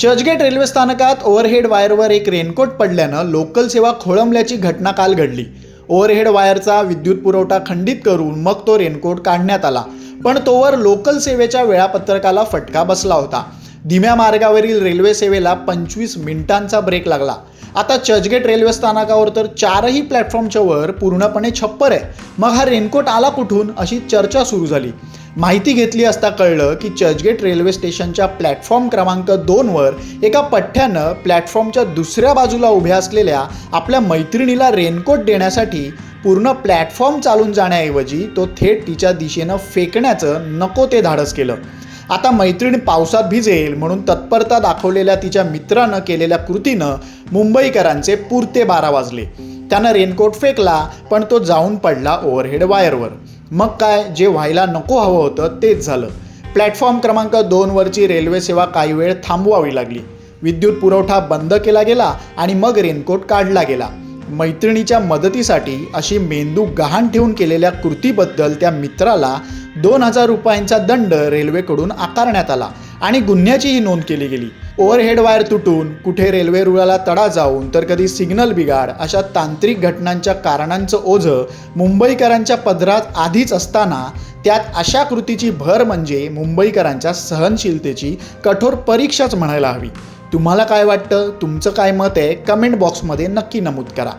Churchgate railway स्थानकात overhead वायरवर एक रेनकोट पडल्यानं लोकल सेवा खोळंबल्याची घटना काल घडली. ओव्हरहेड वायरचा विद्युत पुरवठा खंडित करून मग तो रेनकोट काढण्यात आला. पण तोवर लोकल सेवेच्या वेळापत्रकाला फटका बसला होता. धीम्या मार्गावरील रेल्वे सेवेला पंचवीस मिनिटांचा ब्रेक लागला. आता चर्चगेट रेल्वे स्थानकावर तर चारही प्लॅटफॉर्मच्या वर पूर्णपणे छप्पर आहे. मग हा रेनकोट आला कुठून अशी चर्चा सुरू झाली. माहिती घेतली असता कळलं की चर्चगेट रेल्वे स्टेशनच्या प्लॅटफॉर्म क्रमांक दोनवर एका पठ्ठ्यानं प्लॅटफॉर्मच्या दुसऱ्या बाजूला उभ्या असलेल्या आपल्या मैत्रिणीला रेनकोट देण्यासाठी पूर्ण प्लॅटफॉर्म चालून जाण्याऐवजी तो थेट तिच्या दिशेनं फेकण्याचं नको ते धाडस केलं. आता मैत्रीण पावसात भिजेल म्हणून तत्परता दाखवलेल्या तिच्या मित्रानं केलेल्या कृतीनं मुंबईकरांचे पुरते बारा वाजले. त्यानं रेनकोट फेकला पण तो जाऊन पडला ओव्हरहेड वायरवर मग काय जे व्हायला नको हवं होतं तेच झालं. प्लॅटफॉर्म क्रमांक दोनवरची रेल्वे सेवा काही वेळ थांबवावी लागली. विद्युत पुरवठा बंद केला गेला आणि मग रेनकोट काढला गेला. मैत्रिणीच्या मदतीसाठी अशी मेंदू गहाण ठेवून केलेल्या कृतीबद्दल त्या मित्राला दोन हजार रुपयांचा दंड रेल्वेकडून आकारण्यात आला आणि गुन्ह्याचीही नोंद केली गेली. ओव्हरहेड वायर तुटून कुठे रेल्वे रुळाला तडा जाऊन तर कधी सिग्नल बिघाड अशा तांत्रिक घटनांच्या कारणांचं ओझं मुंबईकरांच्या पदरात आधीच असताना त्यात अशा कृतीची भर म्हणजे मुंबईकरांच्या सहनशीलतेची कठोर परीक्षाच म्हणायला हवी. तुम्हाला काय वाटतं? तुमचं काय मत आहे? कमेंट बॉक्समध्ये नक्की नमूद करा.